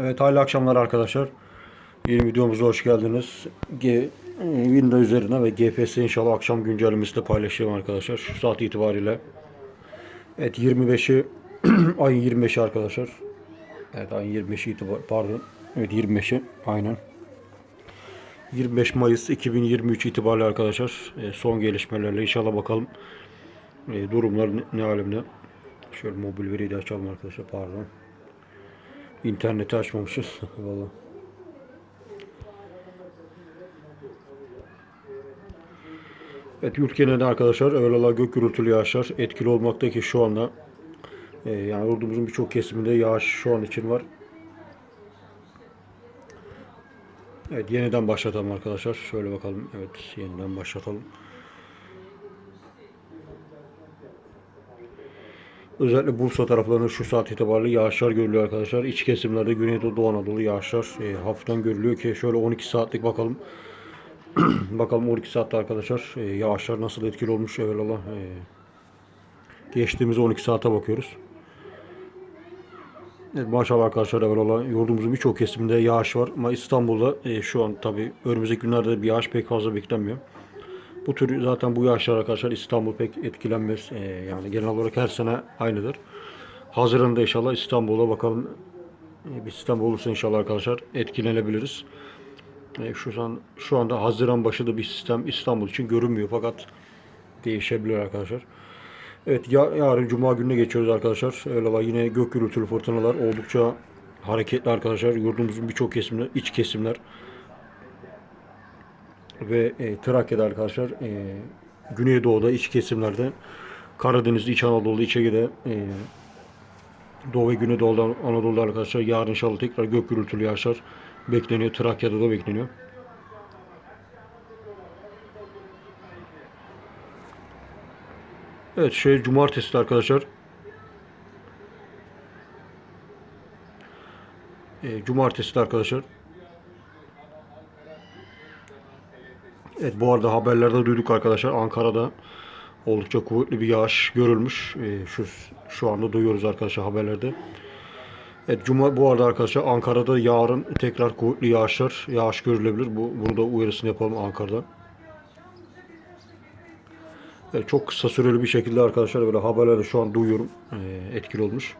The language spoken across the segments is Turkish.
Evet hayırlı akşamlar arkadaşlar. Yeni videomuza hoş geldiniz. G e, Windows üzerine ve GPS inşallah akşam güncellemesiyle paylaşacağım arkadaşlar. Şu saat itibariyle. Evet 25'i ayın 25'i arkadaşlar. Evet ayın 25'i itibar pardon. Evet 25'i aynen. 25 Mayıs 2023 itibariyle arkadaşlar e, son gelişmelerle inşallah bakalım e, durumlar ne, ne alemde. Şöyle mobil veriyi de açalım arkadaşlar pardon. İnterneti açmamışız. Vallahi. Evet yurt genelinde arkadaşlar evvelallah gök gürültülü yağışlar etkili olmakta ki şu anda e, yani yurdumuzun birçok kesiminde yağış şu an için var. Evet yeniden başlatalım arkadaşlar. Şöyle bakalım. Evet yeniden başlatalım. Özellikle Bursa taraflarında şu saat itibariyle yağışlar görülüyor arkadaşlar. İç kesimlerde Güneydoğu Doğu Anadolu yağışlar e, hafiften görülüyor ki şöyle 12 saatlik bakalım. bakalım 12 saatte arkadaşlar e, yağışlar nasıl etkili olmuş evvelallah. E, geçtiğimiz 12 saate bakıyoruz. Evet, maşallah arkadaşlar evvelallah yurdumuzun birçok kesiminde yağış var ama İstanbul'da e, şu an tabi önümüzdeki günlerde bir yağış pek fazla beklenmiyor. Bu tür zaten bu yağışlar arkadaşlar İstanbul pek etkilenmez. E, yani genel olarak her sene aynıdır. Haziran'da inşallah İstanbul'a bakalım e, bir sistem olursa inşallah arkadaşlar etkilenebiliriz. E, şu an şu anda Haziran başında bir sistem İstanbul için görünmüyor fakat değişebilir arkadaşlar. Evet ya, yarın Cuma gününe geçiyoruz arkadaşlar. Öyle yine gök gürültülü fırtınalar oldukça hareketli arkadaşlar. Yurdumuzun birçok kesimler, iç kesimler ve e, Trakya'da arkadaşlar e, Güneydoğu'da iç kesimlerde Karadeniz'de, İç Anadolu'da, İç Ege'de e, Doğu ve Güneydoğu'da Anadolu'da arkadaşlar yarın inşallah tekrar gök gürültülü yağışlar bekleniyor. Trakya'da da bekleniyor. Evet şey cumartesi de arkadaşlar. E, cumartesi arkadaşlar. Evet bu arada haberlerde duyduk arkadaşlar Ankara'da oldukça kuvvetli bir yağış görülmüş. E, şu şu anda duyuyoruz arkadaşlar haberlerde. Evet cuma bu arada arkadaşlar Ankara'da yarın tekrar kuvvetli yağışlar yağış görülebilir. Bu bunu da uyarısını yapalım Ankara'da. Evet, çok kısa süreli bir şekilde arkadaşlar böyle haberlerde şu an duyuyorum. E, etkili olmuş.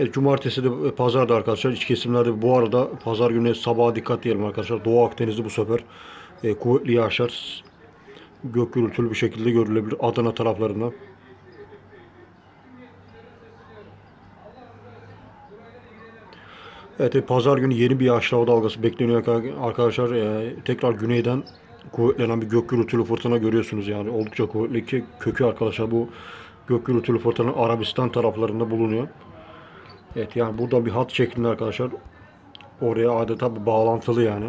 Evet, cumartesi de e, pazarda arkadaşlar iç kesimlerde bu arada pazar günü sabaha dikkat diyelim arkadaşlar. Doğu Akdeniz'de bu sefer e, kuvvetli yağışlar gök gürültülü bir şekilde görülebilir Adana taraflarında. Evet, e, pazar günü yeni bir yağışlı dalgası bekleniyor arkadaşlar. E, tekrar güneyden kuvvetlenen bir gök gürültülü fırtına görüyorsunuz yani oldukça kuvvetli ki kökü arkadaşlar bu gök gürültülü fırtına Arabistan taraflarında bulunuyor. Evet yani burada bir hat şeklinde arkadaşlar oraya adeta bir bağlantılı yani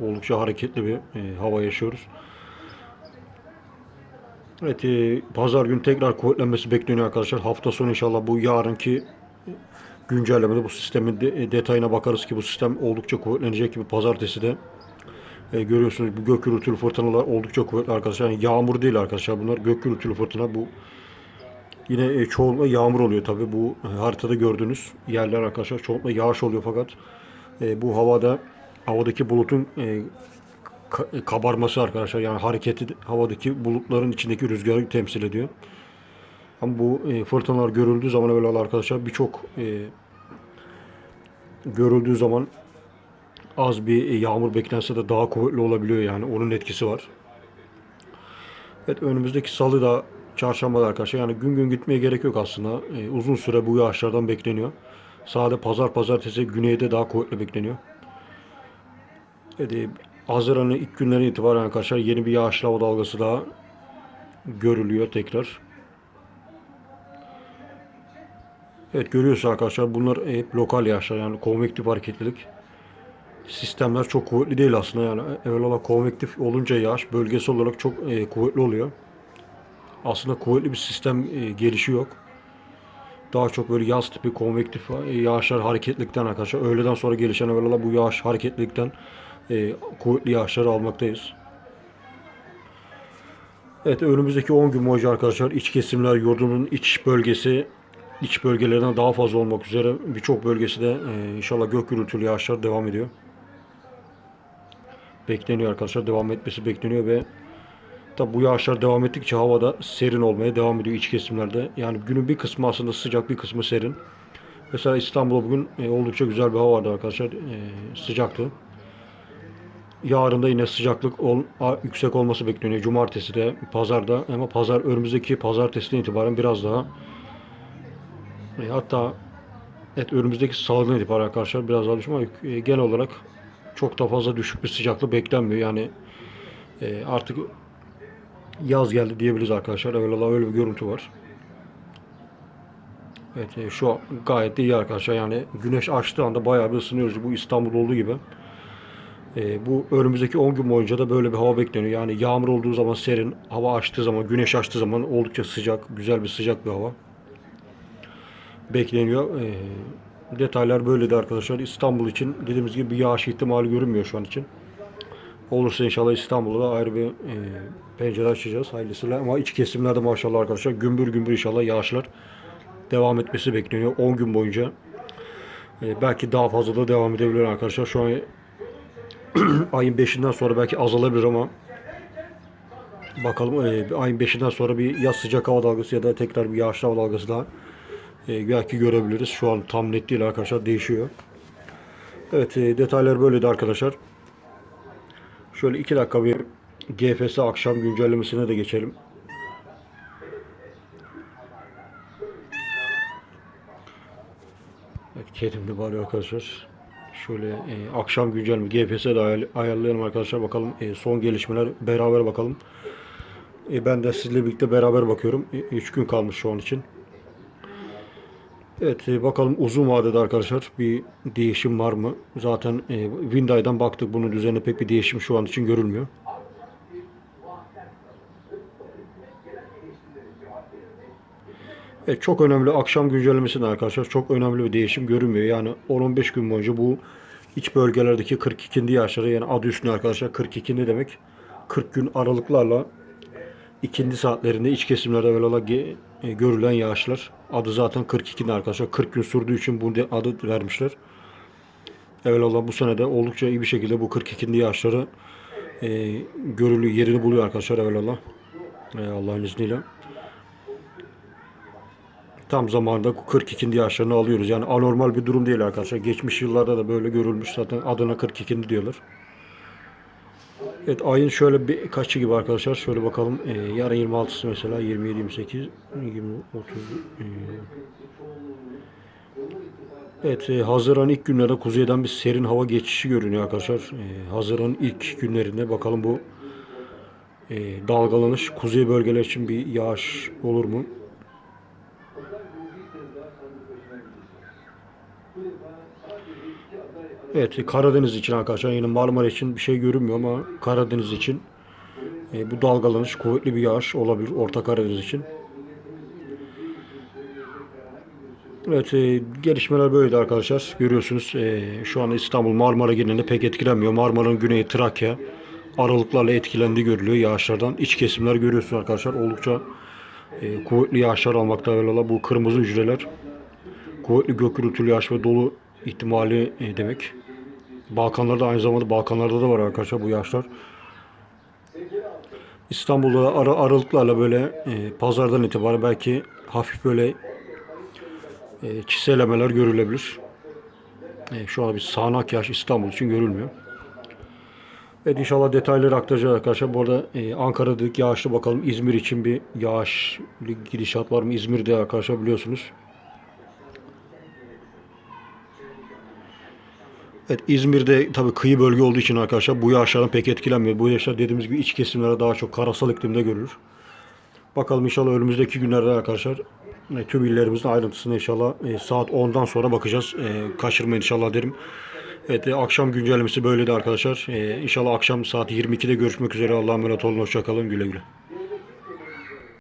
oldukça hareketli bir e, hava yaşıyoruz. Evet e, pazar günü tekrar kuvvetlenmesi bekleniyor arkadaşlar. Hafta sonu inşallah bu yarınki güncellemede bu sistemin de, e, detayına bakarız ki bu sistem oldukça kuvvetlenecek gibi pazartesi de e, görüyorsunuz bu gök gürültülü fırtınalar oldukça kuvvetli arkadaşlar. Yani yağmur değil arkadaşlar bunlar gök gürültülü fırtına bu yine e, çoğunlukla yağmur oluyor tabi bu e, haritada gördüğünüz yerler arkadaşlar çoğunlukla yağış oluyor fakat e, bu havada havadaki bulutun e, e, kabarması arkadaşlar yani hareketi havadaki bulutların içindeki rüzgarı temsil ediyor. Ama bu e, fırtınalar görüldüğü zaman öyle arkadaşlar birçok e, görüldüğü zaman az bir e, yağmur beklense de daha kuvvetli olabiliyor yani onun etkisi var. Evet önümüzdeki salı da çarşamba arkadaşlar yani gün gün gitmeye gerek yok aslında. E, uzun süre bu yağışlardan bekleniyor. Sade pazar pazartesi güneyde daha kuvvetli bekleniyor. E, Haziran'ın ilk günleri itibaren arkadaşlar yeni bir yağışlı hava dalgası daha görülüyor tekrar. Evet görüyorsunuz arkadaşlar bunlar hep lokal yağışlar yani konvektif hareketlilik sistemler çok kuvvetli değil aslında yani evvela konvektif olunca yağış bölgesel olarak çok e, kuvvetli oluyor. Aslında kuvvetli bir sistem e, gelişi yok. Daha çok böyle yaz tipi konvektif e, yağışlar hareketlilikten arkadaşlar. Öğleden sonra gelişen evvela bu yağış hareketlilikten e, kuvvetli yağışları almaktayız. Evet önümüzdeki 10 gün boyunca arkadaşlar iç kesimler yurdunun iç bölgesi iç bölgelerden daha fazla olmak üzere birçok bölgesi de e, inşallah gök gürültülü yağışlar devam ediyor. Bekleniyor arkadaşlar. Devam etmesi bekleniyor ve tabi bu yağışlar devam ettikçe havada serin olmaya devam ediyor iç kesimlerde. Yani günün bir kısmı aslında sıcak bir kısmı serin. Mesela İstanbul'da bugün e, oldukça güzel bir hava vardı arkadaşlar. E, sıcaktı. Yarın da yine sıcaklık ol, yüksek olması bekleniyor. Cumartesi de, pazarda ama pazar önümüzdeki pazartesiden itibaren biraz daha e, hatta evet önümüzdeki salıdan itibaren arkadaşlar biraz daha düşük ama e, genel olarak çok da fazla düşük bir sıcaklık beklenmiyor. Yani e, artık yaz geldi diyebiliriz arkadaşlar. Evvelallah öyle bir görüntü var. Evet e, şu gayet iyi arkadaşlar. Yani güneş açtığı anda bayağı bir ısınıyoruz. Bu İstanbul'da olduğu gibi. E, bu önümüzdeki 10 gün boyunca da böyle bir hava bekleniyor. Yani yağmur olduğu zaman serin, hava açtığı zaman, güneş açtığı zaman oldukça sıcak, güzel bir sıcak bir hava bekleniyor. E, detaylar böyleydi arkadaşlar. İstanbul için dediğimiz gibi bir yağış ihtimali görünmüyor şu an için. Olursa inşallah İstanbul'da da ayrı bir e, pencere açacağız hayırlısıyla. Ama iç kesimlerde maşallah arkadaşlar gümbür gümbür inşallah yağışlar devam etmesi bekleniyor 10 gün boyunca. E, belki daha fazla da devam edebilir arkadaşlar. Şu an ayın 5'inden sonra belki azalabilir ama bakalım e, ayın 5'inden sonra bir yaz sıcak hava dalgası ya da tekrar bir yağışlı hava dalgası daha e, belki görebiliriz. Şu an tam net değil arkadaşlar değişiyor. Evet e, detaylar böyleydi arkadaşlar. Şöyle 2 dakika bir GFS akşam güncellemesine de geçelim. Evet, kedim de bağırıyor arkadaşlar. Şöyle e, akşam güncelleme GFS'e de ayar- ayarlayalım arkadaşlar. Bakalım e, son gelişmeler beraber bakalım. E, ben de sizle birlikte beraber bakıyorum. 3 gün kalmış şu an için. Evet e, bakalım uzun vadede arkadaşlar bir değişim var mı? Zaten e, Winday'dan baktık bunun üzerine pek bir değişim şu an için görülmüyor. Evet, çok önemli akşam güncellemesinde arkadaşlar çok önemli bir değişim görünmüyor. Yani 10-15 gün boyunca bu iç bölgelerdeki 42. yaşları yani adı üstüne arkadaşlar 42 ne demek? 40 gün aralıklarla ikindi saatlerinde iç kesimlerde ge- e, görülen yağışlar. Adı zaten 42 arkadaşlar. 40 gün sürdüğü için bu adı vermişler. Evvelallah bu sene de oldukça iyi bir şekilde bu 42. yağışları e, görülü yerini buluyor arkadaşlar evvelallah. E, Allah'ın izniyle. Tam zamanında 42. yaşlarını alıyoruz. Yani anormal bir durum değil arkadaşlar. Geçmiş yıllarda da böyle görülmüş zaten adına 42. diyorlar. Evet ayın şöyle bir kaçı gibi arkadaşlar. Şöyle bakalım. Ee, yarın 26'sı mesela 27 28 20 30 ee. Evet e, Haziran ilk günlerde kuzeyden bir serin hava geçişi görünüyor arkadaşlar. E, Haziran ilk günlerinde bakalım bu e, dalgalanış kuzey bölgeler için bir yağış olur mu? Evet Karadeniz için arkadaşlar yine Marmara için bir şey görünmüyor ama Karadeniz için e, bu dalgalanış kuvvetli bir yağış olabilir Orta Karadeniz için. Evet e, gelişmeler böyleydi arkadaşlar. Görüyorsunuz e, şu an İstanbul Marmara genelinde pek etkilenmiyor. Marmara'nın güneyi Trakya aralıklarla etkilendiği görülüyor yağışlardan. İç kesimler görüyorsunuz arkadaşlar oldukça e, kuvvetli yağışlar almakta evvelallah. Bu kırmızı hücreler kuvvetli gök gürültülü yağış ve dolu ihtimali e, demek. Balkanlarda aynı zamanda Balkanlarda da var arkadaşlar bu yağışlar. İstanbul'da da ara aralıklarla böyle e, pazardan itibaren belki hafif böyle e, çiselemeler görülebilir. E, şu an bir sağanak yağış İstanbul için görülmüyor. Evet inşallah detayları aktaracağız arkadaşlar. Bu arada e, Ankara dedik yağışlı bakalım. İzmir için bir yağışlı gidişat var mı? İzmir'de arkadaşlar biliyorsunuz. Evet İzmir'de tabii kıyı bölge olduğu için arkadaşlar bu yağışlardan pek etkilenmiyor. Bu yağışlar dediğimiz gibi iç kesimlere daha çok karasal iklimde görülür. Bakalım inşallah önümüzdeki günlerde arkadaşlar e, tüm illerimizin ayrıntısına inşallah e, saat 10'dan sonra bakacağız. E, kaçırmayın inşallah derim. Evet akşam güncellemesi böyleydi arkadaşlar. İnşallah akşam saat 22'de görüşmek üzere. Allah'a emanet olun. Hoşçakalın. Güle güle.